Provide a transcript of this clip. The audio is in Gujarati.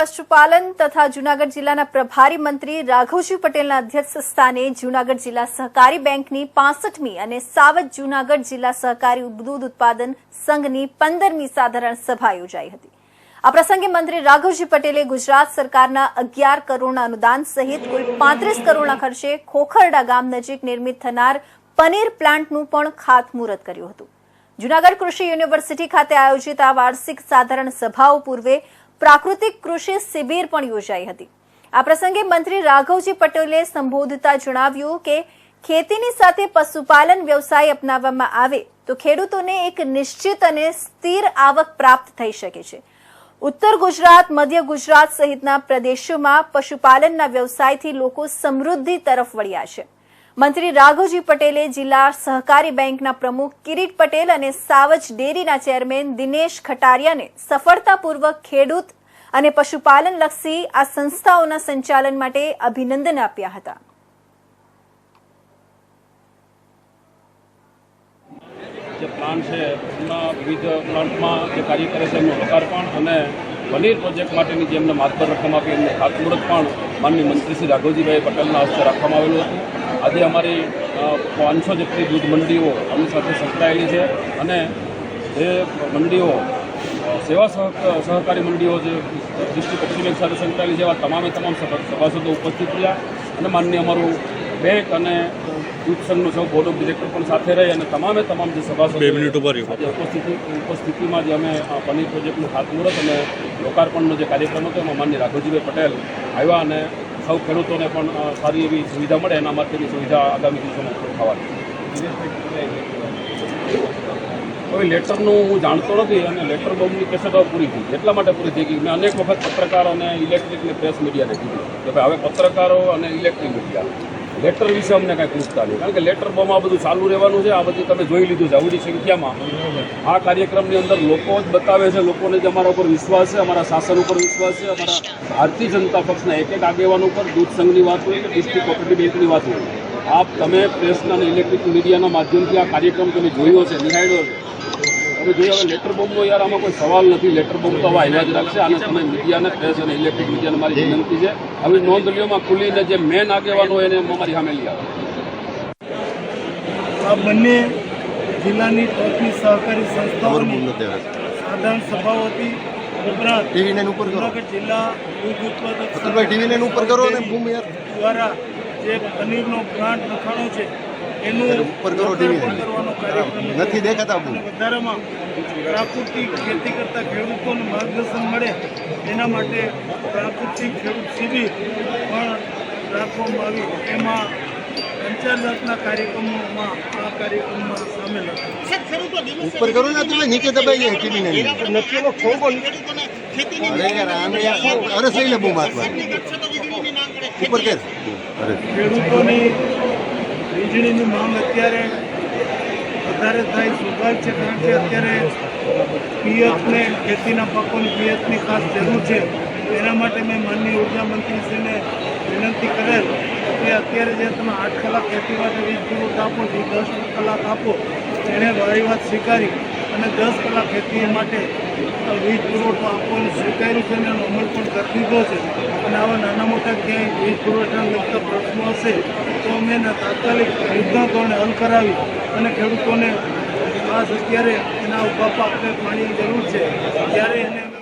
પશુપાલન તથા જૂનાગઢ જિલ્લાના પ્રભારી મંત્રી રાઘવજી પટેલના અધ્યક્ષ સ્થાને જૂનાગઢ જિલ્લા સહકારી બેંકની પાસઠમી અને સાવજ જૂનાગઢ જિલ્લા સહકારી દૂધ ઉત્પાદન સંઘની પંદરમી સાધારણ સભા યોજાઈ હતી. આ પ્રસંગે મંત્રી રાઘવજી પટેલે ગુજરાત સરકારના અગિયાર કરોડના અનુદાન સહિત કુલ પાંત્રીસ કરોડના ખર્ચે ખોખરડા ગામ નજીક નિર્મિત થનાર પનીર પ્લાન્ટનું પણ ખાતમુહૂર્ત કર્યું હતું. જૂનાગઢ કૃષિ યુનિવર્સિટી ખાતે આયોજિત આ વાર્ષિક સાધારણ સભાઓ પૂર્વે પ્રાકૃતિક કૃષિ શિબિર પણ યોજાઈ હતી. આ પ્રસંગે મંત્રી રાઘવજી પટેલે સંબોધતા જણાવ્યું કે, ખેતીની સાથે પશુપાલન વ્યવસાય અપનાવવામાં આવે તો ખેડૂતોને એક નિશ્ચિત અને સ્થિર આવક પ્રાપ્ત થઈ શકે છે. ઉત્તર ગુજરાત, મધ્ય ગુજરાત સહિતના પ્રદેશોમાં પશુપાલનના વ્યવસાયથી લોકો સમૃદ્ધિ તરફ વળ્યા છે. મંત્રી રાઘવજી પટેલે જિલ્લા સહકારી બેંકના પ્રમુખ કિરીટ પટેલ અને સાવજ ડેરીના ચેરમેન દિનેશ ખટારિયાને સફળતાપૂર્વક ખેડૂત અને પશુપાલન લક્ષી આ સંસ્થાઓના સંચાલન માટે અભિનંદન આપ્યા હતા. પ્લાન્ટ છે એમના વિવિધ પ્લાન્ટમાં જે કાર્ય કરે છે, એમનું લોકાર્પણ અને પનીર પ્રોજેક્ટ માટેની જે એમને માતબર રકમ આપી એમને ખાતમુહૂર્ત પણ માનનીય મંત્રી શ્રી રાઘવજીભાઈ પટેલના હસ્તે રાખવામાં આવેલું હતું. આજે અમારી પાંચસો જેટલી દૂધ મંડીઓ આમની સાથે સંકળાયેલી છે અને જે મંડીઓ સેવા સહક, સહકારી મંડીઓ જે ડિસ્ટ્રિક્ટ એક્સિલેન્સ સાથે સંકળાયેલી છે, એવા તમામે તમામ સભા- સભાસદો ઉપસ્થિત રહ્યા અને માન્ય અમારું બેંક અને દૂધ સંઘનું સૌ બોર્ડ ઓફ ડિરેક્ટર પણ સાથે રહી અને તમામે તમામ જે સભાસદો બે મિનિટ ઉપર ઉપસ્થિતિ ઉપસ્થિતિમાં જે અમે આ પનીર પ્રોજેક્ટનું ખાતમુહૂર્ત અને લોકાર્પણનો જે કાર્યક્રમ હતો એમાં માન્ય રાઘવજીભાઈ પટેલ આવ્યા અને સૌ ખેડૂતોને પણ સારી એવી સુવિધા મળે એના માટેની સુવિધા આગામી દિવસોમાં ઉપલબ્ધ થવાની. કોઈ લેટરનું હું જાણતો નથી અને લેટર બોમ્બની કેસેટ પૂરી થઈ એટલા માટે પૂરી થઈ ગઈ. મેં અનેક વખત પત્રકારો અને ઇલેક્ટ્રિક અને પ્રેસ મીડિયાને કીધું કે ભાઈ હવે પત્રકારો અને ઇલેક્ટ્રિક મીડિયા લેટર વિશે અમને કાંઈ પૂછતા નહીં. કારણ કે લેટર બોમાં આ બધું ચાલુ રહેવાનું છે, આ બધું તમે જોઈ લીધું છે આવડી સંખ્યામાં. આ કાર્યક્રમની અંદર લોકો જ બતાવે છે, લોકોને જ અમારા ઉપર વિશ્વાસ છે, અમારા શાસન ઉપર વિશ્વાસ છે, અમારા ભારતીય જનતા પક્ષના એક એક આગેવાનો ઉપર દૂધ સંઘની વાત હોય કે ડિસ્ટ્રિક્ટ કોઓપરેટિવ બેંકની વાત હોય. આપ તમે પ્રેસના અને ઇલેક્ટ્રિક મીડિયાના માધ્યમથી આ કાર્યક્રમ તમે જોયો છે, નિહાળ્યો છે. તમે જે હવે લેટર બોમ્બનો યાર આમાં કોઈ સવાલ નથી. લેટર બોમ્બ તો હવે આવ્યા જ રાખશે. અને તમે મીડિયાને પ્રેસ અને ઇલેક્ટ્રિક મીડિયાને મારી વિનંતી છે. હવે નોંધણીઓમાં ખુલીને જે મેન આગેવાનો હોય એને અમારી સામે લઈ આવે. આ બંને જિલ્લાની ટોચની સહકારી સંસ્થાઓની સાધારણ સભાઓ હતી. ઉપરાંત ટીવી ને ઉપર કરો. કે જિલ્લા દૂધ ઉત્પાદક અતુલભાઈ ટીવી ને ઉપર કરો ને દ્વારા જે પનીરનો પ્લાન્ટ લખાણો છે એનું ઉપર કરો ટીવી નથી દેખાતા વધારામાં પ્રાકૃતિક ખેતી કરતા ખેડૂતોને માર્ગદર્શન મળે એના માટે પ્રાકૃતિક ખેડૂત શિબિર પણ રાખવામાં આવી. એમાં પંચાયતના કાર્યક્રમોમાં આ કાર્યક્રમમાં સામેલ હતા. ઉપર કરો ને તમે નીચે દબાઈ જાય ટીવી ને નકીનો ખોબો અરે યાર આને અરે સહી લે બૂમ હાથમાં ઉપર કર. ખેડૂતોની વીજળીની માંગ અત્યારે વધારે થાય સ્વાભાવિક છે, કારણ કે અત્યારે પિયતને ખેતીના પાકોની પિયતની ખાસ જરૂર છે. એના માટે મેં માનનીય ઊર્જા મંત્રીશ્રીને વિનંતી કરેલ કે અત્યારે જે તમે આઠ કલાક ખેતી માટે વીજ પુરવઠો આપો એ દસ કલાક આપો એણે મારી વાત સ્વીકારી અને દસ કલાક ખેતી માટે વીજ પુરવઠો આપવાનું સ્વીકાર્યું છે અને એનો અમલ પણ કરી દીધો છે. અને આવા નાના મોટા ક્યાંય વીજ પુરવઠાને લગતા પ્રશ્નો હશે, તો અમે એના તાત્કાલિક યુદ્ધના ધોરણે હલ કરાવી અને ખેડૂતોને ખાસ અત્યારે એના ઉપાપા આપણે પાણીની જરૂર છે. ત્યારે એને